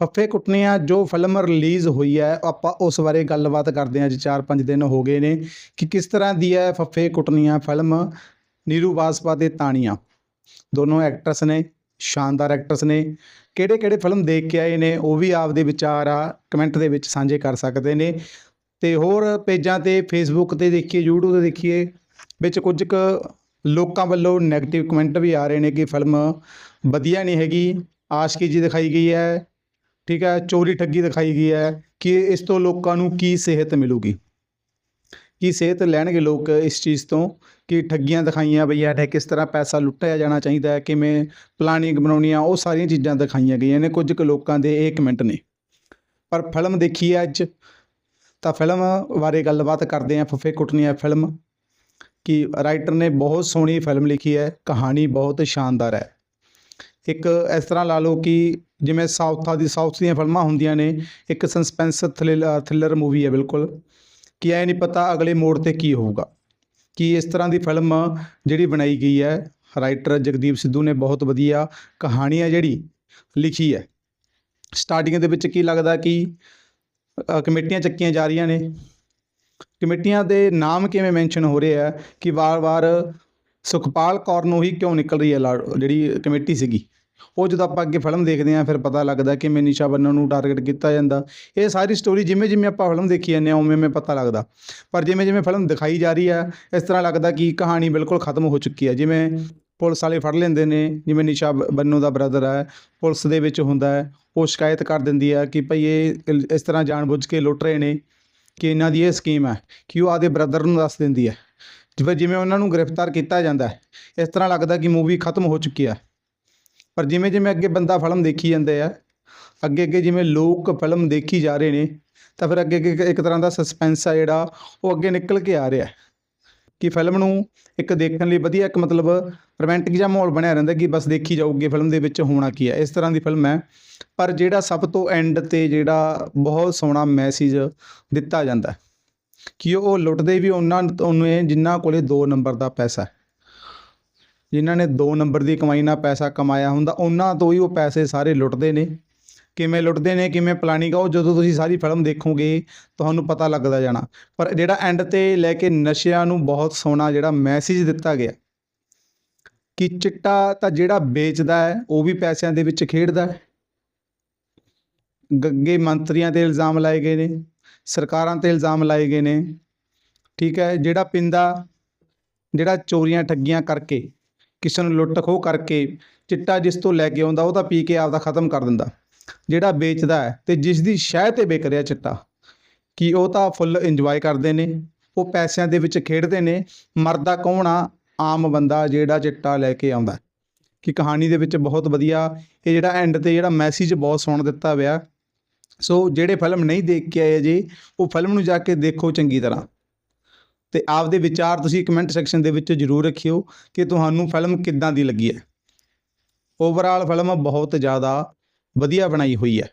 ਫੱਫੇ ਕੁੱਟਣੀਆਂ ਜੋ film release ਹੋਈ ਹੈ, ਆਪਾਂ ਉਸ ਬਾਰੇ ਗੱਲਬਾਤ ਕਰਦੇ ਹਾਂ ਅੱਜ 4-5 ਦਿਨ ਹੋ ਗਏ ਨੇ, ਕਿ ਕਿਸ ਤਰ੍ਹਾਂ ਦੀ ਹੈ ਫੱਫੇ ਕੁੱਟਣੀਆਂ ਫਿਲਮ ਨੀਰੂ ਬਾਸਪਾ ਤੇ ਤਾਣੀਆਂ। ਦੋਨੋਂ ਐਕਟਰਸ ਨੇ, ਸ਼ਾਨਦਾਰ ਐਕਟਰਸ ਨੇ। ਕਿਹੜੇ ਕਿਹੜੇ ਫਿਲਮ ਦੇਖ ਕੇ ਆਏ ਨੇ, ਉਹ ਵੀ ਆਪਦੇ ਵਿਚਾਰ ਆ ਕਮੈਂਟ ਦੇ ਵਿੱਚ ਸਾਂਝੇ ਕਰ ਸਕਦੇ ਨੇ। ਤੇ ਹੋਰ ਪੇਜਾਂ ਤੇ ਫੇਸਬੁੱਕ ਤੇ ਦੇਖੀਏ, YouTube ਤੇ ਦੇਖੀਏ, ਵਿੱਚ ਕੁਝ ਕੁ ਲੋਕਾਂ ਵੱਲੋਂ 네ਗੇਟਿਵ ਕਮੈਂਟ ਵੀ ਆ ਰਹੇ ਨੇ ਕਿ ਫਿਲਮ ਵਧੀਆ ਨਹੀਂ ਹੈਗੀ, ਆਸ਼ਕੀ ਜੀ ਦਿਖਾਈ ਗਈ ਹੈ ਠੀਕ ਹੈ, ਚੋਰੀ ਠੱਗੀ ਦਿਖਾਈ ਗਈ ਹੈ ਕਿ ਇਸ ਤੋਂ ਲੋਕਾਂ ਨੂੰ ਕੀ ਸਿਹਤ ਮਿਲੂਗੀ? ਕੀ ਸਿਹਤ ਲੈਣਗੇ ਲੋਕ ਇਸ ਚੀਜ਼ ਤੋਂ? ਕਿ ਠੱਗੀਆਂ ਦਿਖਾਈਆਂ ਬਈਆ ਨੇ? ਕਿਸ ਤਰ੍ਹਾਂ ਪੈਸਾ ਲੁੱਟਿਆ ਜਾਣਾ ਚਾਹੀਦਾ ਹੈ? ਕਿਵੇਂ ਪਲਾਨਿੰਗ ਬਣਾਉਣੀ ਆ ਉਹ ਸਾਰੀਆਂ ਚੀਜ਼ਾਂ ਦਿਖਾਈਆਂ ਗਈਆਂ ਨੇ ਕੁਝ ਕੁ ਲੋਕਾਂ ਦੇ, ਇਹ ਕਮੈਂਟ ਨੇ। ਪਰ ਫਿਲਮ ਦੇਖੀ ਹੈ ਅੱਜ। ਤਾਂ ਫਿਲਮ ਬਾਰੇ ਗੱਲਬਾਤ ਕਰਦੇ ਹਾਂ, ਫਫੇ ਕੁੱਟਣੀਆਂ ਫਿਲਮ। ਕਿ ਰਾਈਟਰ ਨੇ ਬਹੁਤ ਸੋਹਣੀ ਫਿਲਮ ਲਿਖੀ ਹੈ, ਕਹਾਣੀ ਬਹੁਤ ਸ਼ਾਨਦਾਰ ਹੈ। ਇੱਕ ਇਸ ਤਰ੍ਹਾਂ ਲਾ ਲਓ ਕਿ ਜਿਵੇਂ ਸਾਊਥਾਂ ਦੀ ਸਾਊਥ ਦੀਆਂ ਫਿਲਮਾਂ ਹੁੰਦੀਆਂ ਨੇ, ਇੱਕ ਸਸਪੈਂਸ ਥ੍ਰਿਲਰ ਮੂਵੀ ਹੈ ਬਿਲਕੁਲ, ਕਿ ਐ ਨਹੀਂ ਪਤਾ ਅਗਲੇ ਮੋੜ ਤੇ ਕੀ ਹੋਊਗਾ। ਕਿ ਇਸ ਤਰ੍ਹਾਂ ਦੀ ਫਿਲਮ ਜਿਹੜੀ ਬਣਾਈ ਗਈ ਹੈ ਰਾਈਟਰ ਜਗਦੀਪ ਸਿੱਧੂ ਨੇ ਬਹੁਤ ਵਧੀਆ ਕਹਾਣੀ ਹੈ ਜਿਹੜੀ ਲਿਖੀ ਹੈ। ਸਟਾਰਟਿੰਗ ਦੇ ਵਿੱਚ ਕੀ ਲੱਗਦਾ ਕਿ ਕਮੇਟੀਆਂ ਚੱਕੀਆਂ ਜਾ ਰਹੀਆਂ ਨੇ। ਕਮੇਟੀਆਂ ਦੇ ਨਾਮ ਕਿਵੇਂ ਮੈਂਸ਼ਨ ਹੋ ਰਹੇ ਆ ਕਿ ਵਾਰ-ਵਾਰ ਸੁਖਪਾਲ ਕੌਰ ਨੂੰ ਹੀ ਕਿਉਂ ਨਿਕਲ ਰਹੀ ਹੈ ਲਾ- ਜਿਹੜੀ ਕਮੇਟੀ ਸੀਗੀ? ਉਹ ਜਦੋਂ ਆਪਾਂ ਅੱਗੇ ਫਿਲਮ ਦੇਖਦੇ ਹਾਂ, ਫਿਰ ਪਤਾ ਲੱਗਦਾ ਕਿ ਮੈਂ ਨਿਸ਼ਾ ਬੰਨਣ ਨੂੰ ਟਾਰਗੇਟ ਕੀਤਾ ਜਾਂਦਾ। ਇਹ ਸਾਰੀ ਸਟੋਰੀ ਜਿਵੇਂ ਜਿਵੇਂ ਆਪਾਂ ਫਿਲਮ ਦੇਖੀ ਜਾਂਦੇ ਹਾਂ, ਉਵੇਂ ਉਵੇਂ ਪਤਾ ਲੱਗਦਾ। ਪਰ ਜਿਵੇਂ ਜਿਵੇਂ ਫਿਲਮ ਦਿਖਾਈ ਜਾ ਰਹੀ ਹੈ ਇਸ ਤਰ੍ਹਾਂ ਲੱਗਦਾ ਕਿ ਕਹਾਣੀ ਬਿਲਕੁਲ ਖਤਮ ਹੋ ਚੁੱਕੀ ਹੈ ਜਿਵੇਂ ਪੁਲਿਸ ਵਾਲੇ ਫੜ ਲੈਂਦੇ ਨੇ, ਜਿਵੇਂ ਨਿਸ਼ਾ ਬ- ਬੰਨੂ ਦਾ ਬ੍ਰਦਰ ਹੈ ਪੁਲਿਸ ਦੇ ਵਿੱਚ ਹੁੰਦਾ ਹੈ, ਉਹ ਸ਼ਿਕਾਇਤ ਕਰ ਦਿੰਦੀ ਹੈ ਕਿ ਭਈ ਇਹ ਇਸ ਤਰ੍ਹਾਂ ਜਾਣਬੁੱਝ ਕੇ ਲੁੱਟ ਰਹੇ ਨੇ ਕਿ ਇਹਨਾਂ ਦੀ ਇਹ ਸਕੀਮ ਹੈ ਕਿ ਉਹ ਆਦੇ ਬ੍ਰਦਰ ਨੂੰ ਦੱਸ ਦਿੰਦੀ ਹੈ ਜਿਵੇਂ ਜਿਵੇਂ ਉਹਨਾਂ ਨੂੰ ਗ੍ਰਿਫਤਾਰ ਕੀਤਾ ਜਾਂਦਾ ਇਸ ਤਰ੍ਹਾਂ ਲੱਗਦਾ ਕਿ ਮੂਵੀ ਖਤਮ ਹੋ ਚੁੱਕੀ ਹੈ ਪਰ ਜਿਵੇਂ ਜਿਵੇਂ ਅੱਗੇ ਬੰਦਾ ਫਿਲਮ ਦੇਖੀ ਜਾਂਦੇ ਆ, ਅੱਗੇ ਅੱਗੇ ਜਿਵੇਂ ਲੋਕ ਫਿਲਮ ਦੇਖੀ ਜਾ ਰਹੇ ਨੇ, ਤਾਂ ਫਿਰ ਅੱਗੇ ਅੱਗੇ ਇੱਕ ਤਰ੍ਹਾਂ ਦਾ ਸਸਪੈਂਸ ਆ ਜਿਹੜਾ, ਉਹ ਅੱਗੇ ਨਿਕਲ ਕੇ ਆ ਰਿਹਾ ਕਿ ਫਿਲਮ ਨੂੰ ਇੱਕ ਦੇਖਣ ਲਈ ਵਧੀਆ ਇੱਕ ਮਤਲਬ ਰੋਮਾਂਟਿਕ ਜਿਹਾ ਮਾਹੌਲ ਬਣਿਆ ਰਹਿੰਦਾ ਕਿ ਬਸ ਦੇਖੀ ਜਾਊਗੀ, ਫਿਲਮ ਦੇ ਵਿੱਚ ਹੋਣਾ ਕੀ ਹੈ। ਇਸ ਤਰ੍ਹਾਂ ਦੀ ਫਿਲਮ ਹੈ। ਪਰ ਜਿਹੜਾ ਸਭ ਤੋਂ ਐਂਡ ਤੇ ਜਿਹੜਾ ਬਹੁਤ ਸੋਹਣਾ ਮੈਸੇਜ ਦਿੱਤਾ ਜਾਂਦਾ ਕਿ ਉਹ ਲੁੱਟਦੇ ਵੀ ਉਹਨਾਂ, ਉਹਨੂੰ ਇਹ ਜਿਨ੍ਹਾਂ ਕੋਲੇ 2 ਨੰਬਰ ਦਾ ਪੈਸਾ ਹੈ। ਜਿਨ੍ਹਾਂ ਨੇ 2 ਨੰਬਰ ਦੀ ਕਮਾਈ ਨਾਲ ਪੈਸਾ ਕਮਾਇਆ ਹੁੰਦਾ, ਉਹਨਾਂ ਤੋਂ ਹੀ ਉਹ ਪੈਸੇ ਸਾਰੇ ਲੁੱਟਦੇ ਨੇ। ਕਿਵੇਂ ਲੁੱਟਦੇ ਨੇ, ਕਿਵੇਂ ਪਲਾਨਿੰਗ ਆ, ਉਹ ਜਦੋਂ ਤੁਸੀਂ ਸਾਰੀ ਫਿਲਮ ਦੇਖੋਗੇ, ਤੁਹਾਨੂੰ ਪਤਾ ਲੱਗਦਾ ਜਾਣਾ। ਪਰ ਜਿਹੜਾ ਐਂਡ ਤੇ ਲੈ ਕੇ ਨਸ਼ਿਆਂ ਨੂੰ ਬਹੁਤ ਸੋਹਣਾ ਜਿਹੜਾ ਮੈਸੇਜ ਦਿੱਤਾ ਗਿਆ, ਕਿ ਚਿੱਟਾ ਤਾਂ ਜਿਹੜਾ ਵੇਚਦਾ ਹੈ, ਉਹ ਵੀ ਪੈਸਿਆਂ ਦੇ ਵਿੱਚ ਖੇਡਦਾ ਹੈ। ਗੱਗੇ ਮੰਤਰੀਆਂ ਤੇ ਇਲਜ਼ਾਮ ਲਾਏ ਗਏ ਨੇ, ਸਰਕਾਰਾਂ ਤੇ ਇਲਜ਼ਾਮ ਲਾਏ ਗਏ ਨੇ। ਠੀਕ ਹੈ, ਜਿਹੜਾ ਪਿੰਦਾ, ਜਿਹੜਾ ਚੋਰੀਆਂ ਠੱਗੀਆਂ ਕਰਕੇ ਕਿਸੇ ਨੂੰ ਲੁੱਟ ਖੋਹ ਕਰਕੇ ਚਿੱਟਾ ਜਿਸ ਤੋਂ ਲੈ ਕੇ ਆਉਂਦਾ, ਉਹ ਤਾਂ ਪੀ ਕੇ ਆਪਦਾ ਖਤਮ ਕਰ ਦਿੰਦਾ। ਜਿਹੜਾ ਵੇਚਦਾ ਹੈ ਤੇ ਜਿਸ ਦੀ ਸ਼ਹਿ ਤੇ ਵਿਕ ਰਿਹਾ ਚਿੱਟਾ, ਕਿ ਉਹ ਤਾਂ ਫੁੱਲ ਇੰਜੋਏ ਕਰਦੇ ਨੇ? ਉਹ ਪੈਸਿਆਂ ਦੇ ਵਿੱਚ ਖੇਡਦੇ ਨੇ? ਮਰਦਾ ਕੌਣ ਆ? ਆਮ ਬੰਦਾ ਜਿਹੜਾ ਚਿੱਟਾ ਲੈ ਕੇ ਆਉਂਦਾ। ਕਿ ਕਹਾਣੀ ਦੇ ਵਿੱਚ ਬਹੁਤ ਵਧੀਆ ਇਹ ਜਿਹੜਾ ਐਂਡ ਤੇ ਜਿਹੜਾ ਮੈਸੇਜ ਬਹੁਤ ਸੋਹਣਾ ਦਿੱਤਾ ਹੋਇਆ। ਸੋ ਜਿਹੜੇ ਫਿਲਮ ਨਹੀਂ ਦੇਖ ਕੇ ਆਏ ਜੀ, ਉਹ ਫਿਲਮ ਨੂੰ ਜਾ ਕੇ ਦੇਖੋ ਚੰਗੀ ਤਰ੍ਹਾਂ। ਤੇ ਆਪਦੇ ਵਿਚਾਰ ਤੁਸੀਂ ਕਮੈਂਟ ਸੈਕਸ਼ਨ ਦੇ ਵਿੱਚ ਜਰੂਰ ਰੱਖਿਓ ਕਿ ਤੁਹਾਨੂੰ ਫਿਲਮ ਕਿੱਦਾਂ ਦੀ ਲੱਗੀ ਹੈ। ਓਵਰਆਲ ਫਿਲਮ ਬਹੁਤ ਜ਼ਿਆਦਾ ਵਧੀਆ ਬਣਾਈ ਹੋਈ ਹੈ।